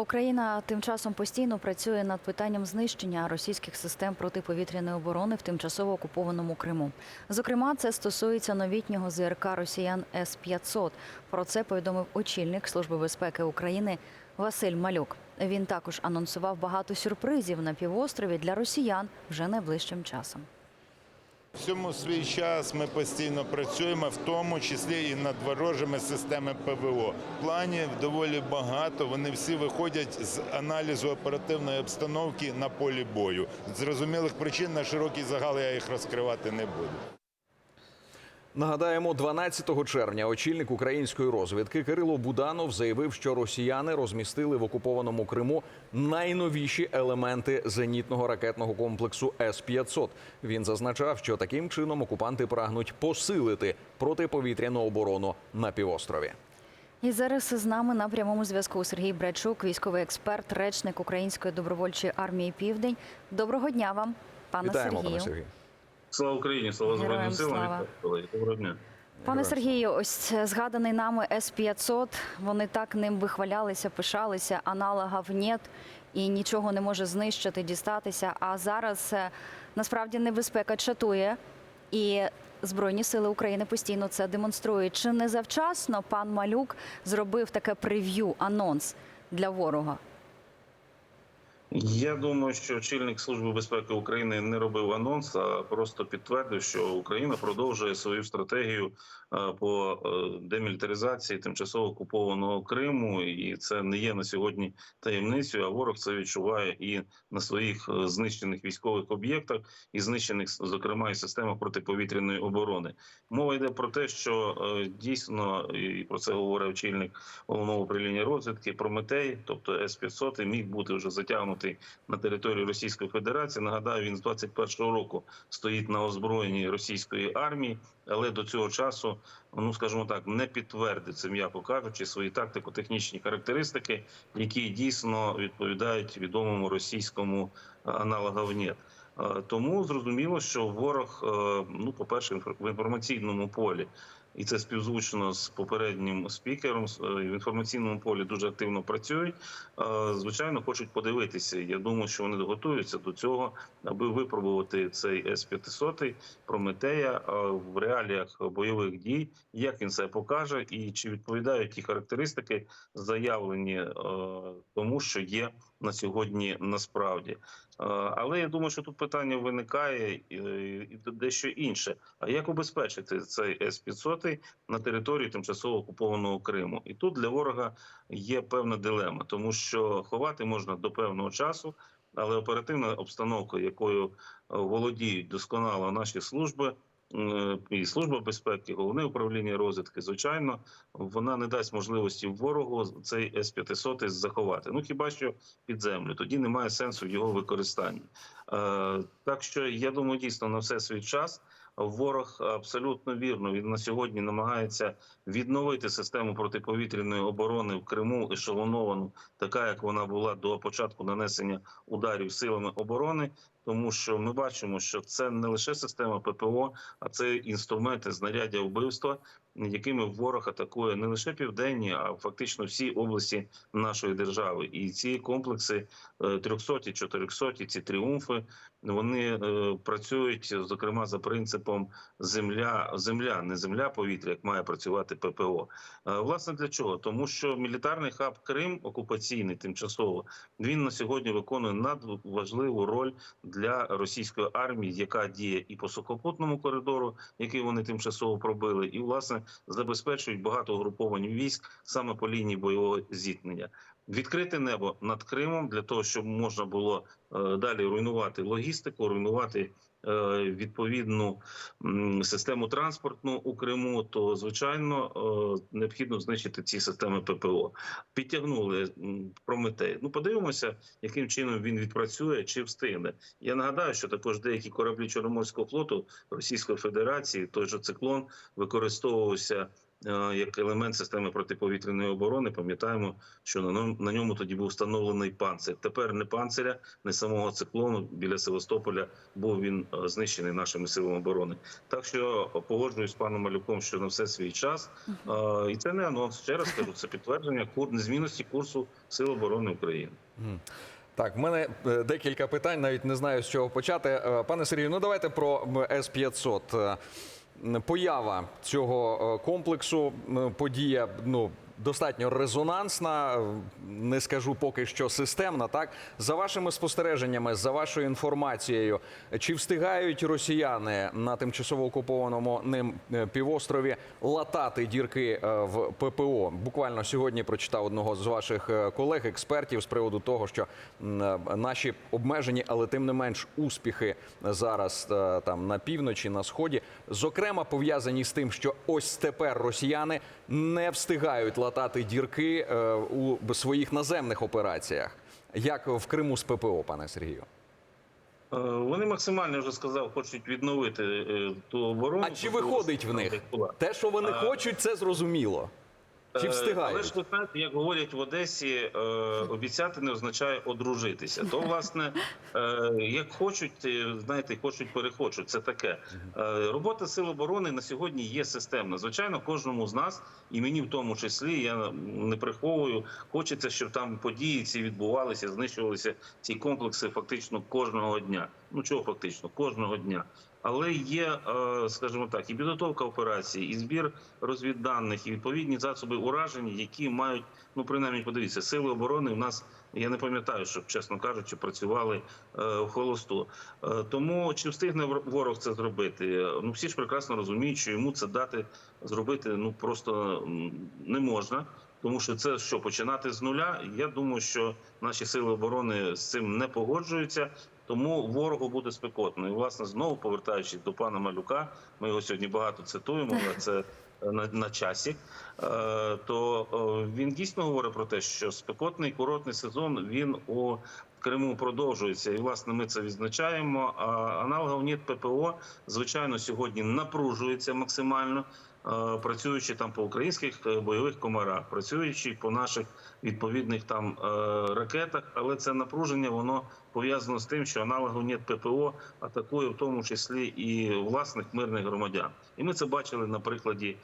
Україна тим часом постійно працює над питанням знищення російських систем протиповітряної оборони в тимчасово окупованому Криму. Зокрема, це стосується новітнього ЗРК Росіян С 500 Про це повідомив очільник Служби безпеки України Василь Малюк. Він також анонсував багато сюрпризів на півострові для росіян вже найближчим часом. Всьому свій час ми постійно працюємо, в тому числі і над ворожими системами ПВО. Планів доволі багато. Вони всі виходять з аналізу оперативної обстановки на полі бою. З зрозумілих причин на широкий загал я їх розкривати не буду. Нагадаємо, 12 червня очільник української розвідки Кирило Буданов заявив, що росіяни розмістили в окупованому Криму найновіші елементи зенітного ракетного комплексу С-500. Він зазначав, що таким чином окупанти прагнуть посилити протиповітряну оборону на півострові. І зараз з нами на прямому зв'язку Сергій Брачук, військовий експерт, речник Української добровольчої армії Південь. Доброго дня вам, пане Вітаємо, Сергію. пане Сергію. Слава Україні, слава Збройним силам. Доброго дня. Пане Сергію, ось згаданий нами С-500, вони так ним вихвалялися, пишалися, аналогів нет і нічого не може знищити, дістатися. А зараз е, насправді небезпека чатує, і Збройні сили України постійно це демонструють. Чи не завчасно пан Малюк зробив таке прев'ю, анонс для ворога? Я думаю, що очільник Служби безпеки України не робив анонс, а просто підтвердив, що Україна продовжує свою стратегію е, по е, демілітаризації тимчасово окупованого Криму, і це не є на сьогодні таємницею. А ворог це відчуває і на своїх е, знищених військових об'єктах, і знищених зокрема і системах протиповітряної оборони. Мова йде про те, що дійсно і про це говорив очільник головного управління розвідки Прометей, тобто С-500, міг бути вже затягнутий на територію Російської Федерації. Нагадаю, він з 21-го року стоїть на озброєнні російської армії, але до цього часу, ну скажімо так, не підтвердив це, м'яко кажучи, свої тактико-технічні характеристики, які дійсно відповідають відомому російському аналогу НЕТ. Тому зрозуміло, що ворог, е, ну, по-перше, інфор- в інформаційному полі, і це співзвучно з попереднім спікером. е, В інформаційному полі дуже активно працюють. Е, Звичайно, хочуть подивитися. Я думаю, що вони готуються до цього, аби випробувати цей С-500 Прометея е, в реаліях бойових дій, як він себе покаже, і чи відповідають ті характеристики, заявлені е, тому, що є на сьогодні насправді. Е, Але я думаю, що тут питання виникає е, і дещо інше. А як убезпечити цей С-500 на території тимчасово окупованого Криму? І тут для ворога є певна дилема, тому що ховати можна до певного часу, але оперативна обстановка, якою володіють досконало наші служби. Е, І служба безпеки, головне управління розвідки, звичайно, вона не дасть можливості ворогу цей С-500 заховати. Ну хіба що під землю, тоді немає сенсу в його використанні. Е, Так що я думаю, дійсно на все свій час. Ворог абсолютно вірно він на сьогодні намагається відновити систему протиповітряної оборони в Криму ешелоновану, така як вона була до початку нанесення ударів силами оборони. Тому що ми бачимо, що це не лише система ППО, а це інструменти знаряддя вбивства, якими ворог атакує не лише південні, а фактично всі області нашої держави. І ці комплекси 300 400 ці тріумфи, вони е, працюють зокрема за принципом земля, земля, не земля, повітря, як має працювати ППО. Е, Власне для чого? Тому що мілітарний хаб Крим окупаційний тимчасово він на сьогодні виконує надважливу роль для російської армії, яка діє і по сухопутному коридору, який вони тимчасово пробили, і власне забезпечують багато угруповань військ саме по лінії бойового зіткнення. Відкрите небо над Кримом для того, щоб можна було е, далі руйнувати логістику, руйнувати е, відповідну систему транспортну у Криму, то звичайно е, необхідно знищити ці системи ППО. Підтягнули Прометей. Ну подивимося, яким чином він відпрацює чи встигне. Я нагадаю, що також деякі кораблі Чорноморського флоту Російської Федерації, той же циклон, використовувався як елемент системи протиповітряної оборони. Пам'ятаємо, що на ньому, на ньому тоді був встановлений панцир. Тепер не панциря, не самого циклону біля Севастополя, був він е, знищений нашими силами оборони. Так що погоджуюсь з паном Малюком, що на все свій час. Е, І це не анонс. Ще раз кажу, це підтвердження незмінності курсу Сил оборони України. Так, в мене е, декілька питань, навіть не знаю з чого почати. Е, Пане Сергію, ну давайте про С 500 Поява цього е, комплексу, подія ну достатньо резонансна. Не скажу поки що системна. Так за вашими спостереженнями, за вашою інформацією, чи встигають росіяни на тимчасово окупованому ним е, півострові латати дірки е, в ППО? Буквально сьогодні прочитав одного з ваших е, колег, експертів, з приводу того, що наші обмежені, але тим не менш успіхи зараз там на півночі, на сході, зокрема пов'язані з тим, що ось тепер росіяни не встигають латати дірки е, у своїх наземних операціях, як в Криму з ППО, пане Сергію. Е, Вони максимально вже сказав, хочуть відновити е, ту оборону. А чи виходить в них? Те, що вони А- хочуть, це зрозуміло. Чи Е, Але ж ви знаєте, як говорять в Одесі, е, обіцяти не означає одружитися. То, власне, е, як хочуть, знаєте, хочуть, перехочуть. Це таке. Робота сил оборони на сьогодні є системна. Звичайно, кожному з нас, і мені в тому числі, я не приховую, хочеться, щоб там події ці відбувалися, знищувалися ці комплекси фактично кожного дня. Ну чого фактично, кожного дня. Але є, е, скажімо так, і підготовка операції, і збір розвідданих, і відповідні засоби ураження, які мають, ну принаймні, подивіться, сили оборони. У нас я не пам'ятаю, щоб чесно кажучи, працювали е, в холосту. Е, Тому чи встигне ворог це зробити? Ну всі ж прекрасно розуміють, що йому це дати зробити ну просто не можна. Тому що це що починати з нуля. Я думаю, що наші сили оборони з цим не погоджуються. Тому ворогу буде спекотно. І власне знову повертаючись до пана Малюка, ми його сьогодні багато цитуємо. але Це на, на часі. Е, то е, він дійсно говорить про те, що спекотний курортний сезон він у Криму продовжується, і власне ми це відзначаємо. А аналогов НІТ ППО звичайно сьогодні напружується максимально. Е, Працюючи там по українських е, бойових комарах, працюючи по наших відповідних там е, ракетах, але це напруження воно пов'язано з тим, що аналогу НЕТ ППО атакує в тому числі і власних мирних громадян. І ми це бачили на прикладі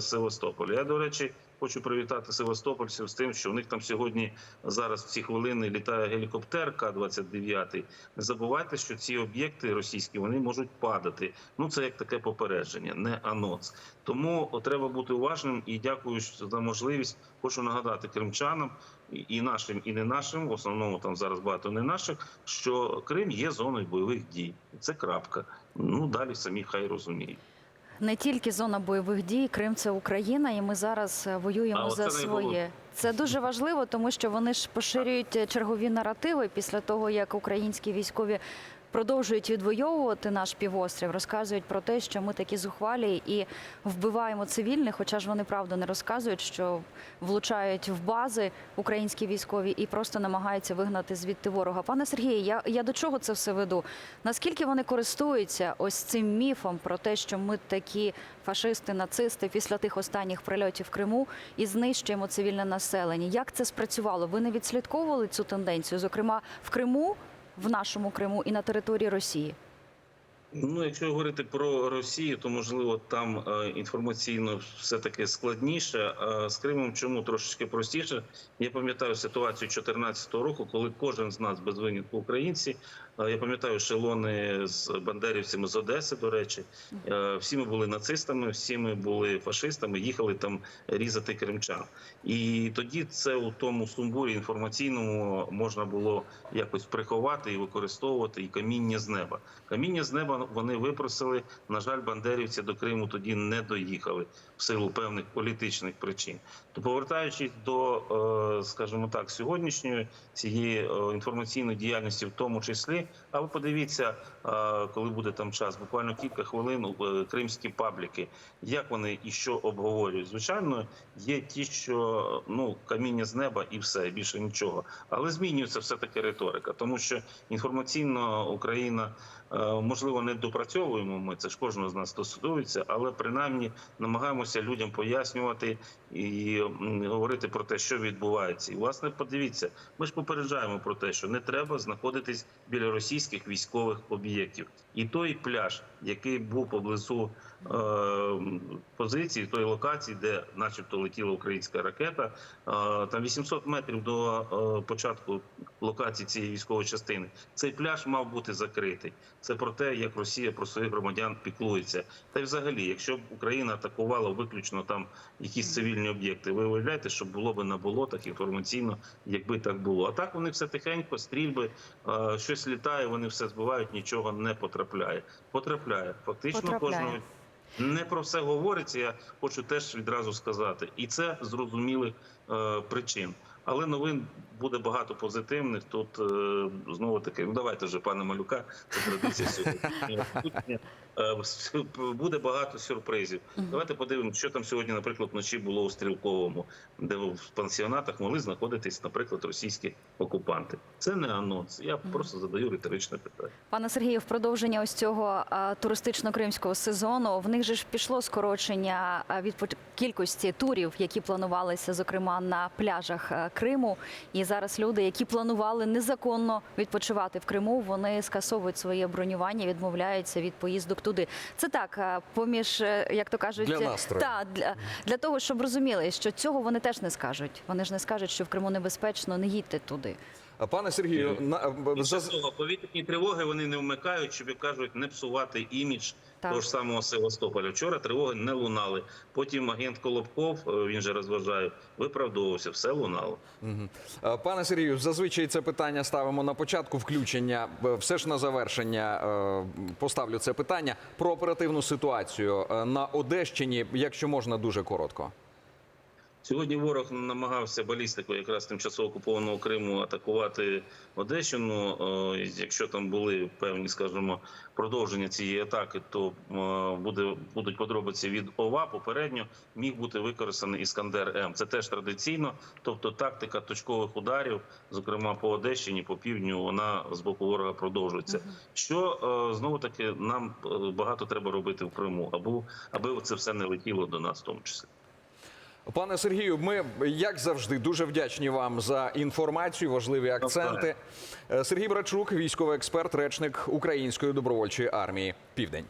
Севастополя. Я, до речі, хочу привітати Севастопольців з тим, що у них там сьогодні зараз в ці хвилини літає гелікоптер К-29. Не забувайте, що ці об'єкти російські вони можуть падати. Ну це як таке попередження, не анонс. Тому треба бути уважним і дякую за можливість. Хочу нагадати кримчанам і- нашим, і не нашим. В основному там зараз багато не наших. Що Крим є зоною бойових дій. Це крапка. Ну далі самі хай розуміють. Не тільки зона бойових дій, Крим це Україна, і ми зараз е, воюємо А, за своє. Це дуже важливо, тому що вони ж поширюють е, чергові наративи після того, як українські військові продовжують відвоювати наш півострів, розказують про те, що ми такі зухвалі і вбиваємо цивільних, хоча ж вони правду не розказують, що влучають в бази українські військові і просто намагаються вигнати звідти ворога. Пане Сергію, я, я до чого це все веду? Наскільки вони користуються ось цим міфом про те, що ми такі фашисти, нацисти після тих останніх прильотів в Криму і знищуємо цивільне населення? Як це спрацювало? Ви не відслідковували цю тенденцію, зокрема в Криму, в нашому Криму і на території Росії? Ну, якщо говорити про Росію, то можливо там е, інформаційно все таки складніше. А з Кримом чому трошечки простіше? Я пам'ятаю ситуацію 2014 року, коли кожен з нас без винятку українці. Е, Я пам'ятаю ешелони з бандерівцями з Одеси. До речі, Е, всі ми були нацистами, всі ми були фашистами, їхали там різати кримчан. І тоді це у тому сумбурі інформаційному можна було якось приховати і використовувати і каміння з неба. Каміння з неба вони випросили. На жаль, бандерівці до Криму тоді не доїхали в силу певних політичних причин. То повертаючись до, е, скажімо так, сьогоднішньої цієї інформаційної діяльності, в тому числі, а ви подивіться, коли буде там час, буквально кілька хвилин е, кримські пабліки, як вони і що обговорюють. Звичайно, є ті, що ну каміння з неба і все більше нічого, але змінюється все таки риторика, тому що інформаційно Україна можливо не не допрацьовуємо. Ми це ж кожного з нас стосується, але принаймні намагаємося людям пояснювати і говорити про те, що відбувається. І власне, подивіться, ми ж попереджаємо про те, що не треба знаходитись біля російських військових об'єктів. І той пляж, який був поблизу е, позиції, тої локації, де, начебто, летіла українська ракета, е, там 800 метрів до е, початку локації цієї військової частини. Цей пляж мав бути закритий. Це про те, як Росія про своїх громадян піклується. Та й взагалі, якщо б Україна атакувала виключно там якісь цивільні об'єкти, ви уявляєте, що було би на болотах інформаційно, якби так було. А так вони все тихенько, стрільби, щось літає, вони все збивають, нічого не потрапляє. Потрапляє. Фактично Потрапляє. кожного не про все говориться. Я хочу теж відразу сказати, і це зрозумілих е, причин. Але новин буде багато позитивних. Тут е, знову таки, ну давайте вже пане Малюка, це традиція сьогодні. Е, Буде багато сюрпризів. Давайте подивимося, що там сьогодні, наприклад, вночі було у стрілковому, де в пансіонатах могли знаходитись, наприклад, російські окупанти. Це не анонс. Я просто задаю риторичне питання. Пане Сергію, в продовження ось цього туристично-кримського сезону в них же ж пішло скорочення від кількості турів, які планувалися, зокрема на пляжах а, Криму. І зараз люди, які планували незаконно відпочивати в Криму, вони скасовують своє бронювання, відмовляються від поїздок туди. Це так, поміж, е, як то кажуть, Для настрою. та для, для того, щоб розуміли, що цього вони теж не скажуть. Вони ж не скажуть, що в Криму небезпечно, не їдьте туди. Пане Сергію, на І за- того, повітряні тривоги вони не вмикають, щоб як кажуть, не псувати імідж Так. того ж самого Севастополя. Вчора тривоги не лунали. Потім агент Колобков, е, він же розважає, виправдовувався, все лунало. Е, Пане Сергію, зазвичай це питання ставимо на початку включення. Е, Все ж на завершення е, поставлю це питання про оперативну ситуацію Е, на Одещині, якщо можна, дуже коротко. Сьогодні ворог намагався балістикою якраз тимчасово окупованого Криму атакувати Одещину. Якщо там були певні, скажімо, продовження цієї атаки, то буде будуть подробиці від ОВА. Попередньо міг бути використаний іскандер М. Це теж традиційно, тобто тактика точкових ударів, зокрема по Одещині, по півдню, вона з боку ворога продовжується. Що знову таки нам е, багато треба робити в Криму, аби аби це все не летіло до нас, в тому числі. Пане Сергію, ми як завжди дуже вдячні вам за інформацію, важливі акценти. Сергій Брачук, військовий експерт, речник Української добровольчої армії. Південь.